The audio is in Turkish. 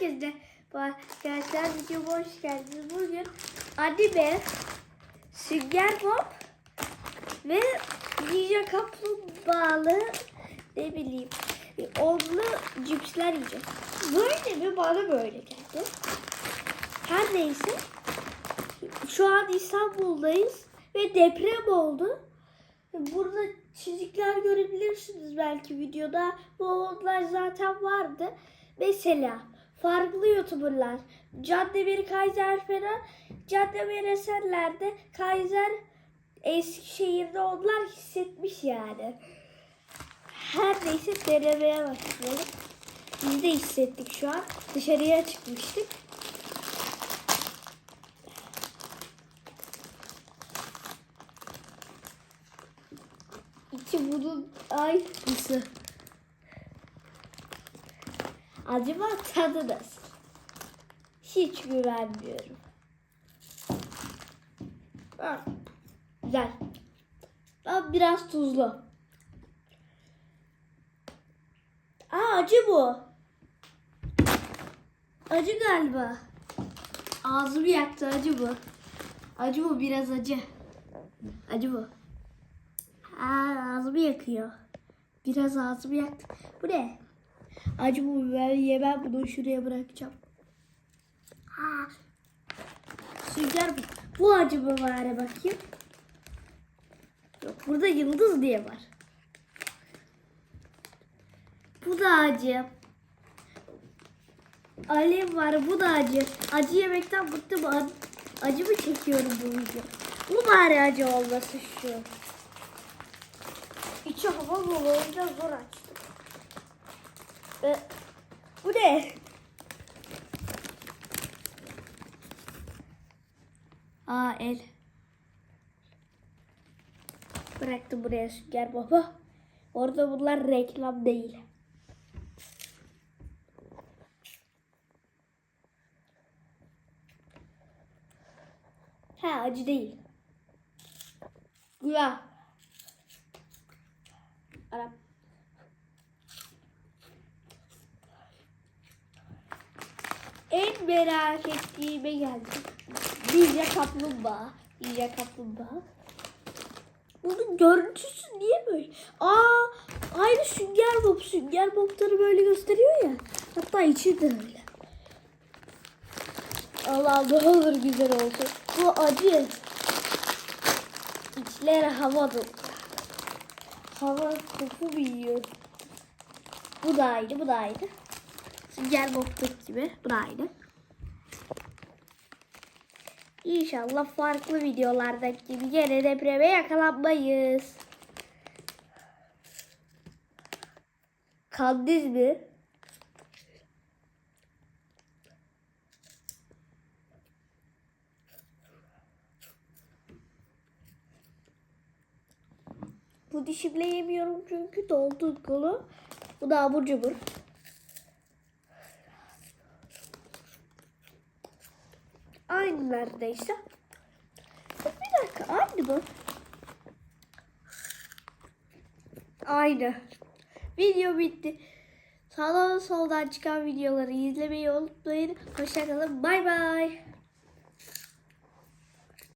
Herkese arkadaşlar videoma hoş geldiniz. Bugün anime, sünger bob ve ninja kaplumbağalı ne bileyim onlu cipsler yiyeceğiz. Böyle mi bana böyle geldi. Her neyse şu an İstanbul'dayız ve deprem oldu. Burada çizikler görebilirsiniz belki videoda. Bu olaylar zaten vardı. Mesela farklı YouTuber'lar. Caddebir Kaiser falan. Caddebir Esenler'de Kaiser Eskişehir'de onlar hissetmiş yani. Her neyse denemeye başlayalım. Biz de hissettik şu an. Dışarıya çıkmıştık. İçi bunun aynısı. Acaba tadı nasıl? Hiç güvenmiyorum. Ha, güzel. Ama biraz tuzlu. Aa acı bu. Acı galiba. Ağzımı yaktı acı bu. Acı bu biraz acı. Acı bu. Aa, ağzımı yakıyor. Biraz ağzımı yaktı. Bu ne? Acı bu ben yemem bunu şuraya bırakacağım. Aa, sünger bu. Bu acı bari bakayım. Yok burada yıldız diye var. Bu da acı. Alev var bu da acı. Acı yemekten bıktım. Acı mı çekiyorum bu video? Bu bari acı olması şu. İçi hava dolu olunca zor açtım. Ee, bu ne? Aa el. Bıraktım buraya sünger baba. Orada bunlar reklam değil. Ha acı değil. Güzel. Arap. En merak ettiğime geldim. Ninja kaplumbağa. Ninja kaplumbağa. Bunun görüntüsü niye böyle? Aa, aynı sünger bob. Sünger bobları böyle gösteriyor ya. Hatta içi de öyle. Allah ne olur güzel olsun. Bu acı. İçleri hava dolu. Hava koku yiyor? Bu da aynı, bu da aynı. Sünger bob'taki gibi. Bu da aynı. İnşallah farklı videolardaki gibi gene depreme yakalanmayız. Kandiz mi? Bu dişimle yemiyorum çünkü doldu kolu. Bu da abur cubur. Aynı neredeyse. Bir dakika aynı mı? Aynı. Video bitti. Sağdan soldan çıkan videoları izlemeyi unutmayın. Hoşçakalın. Bay bay.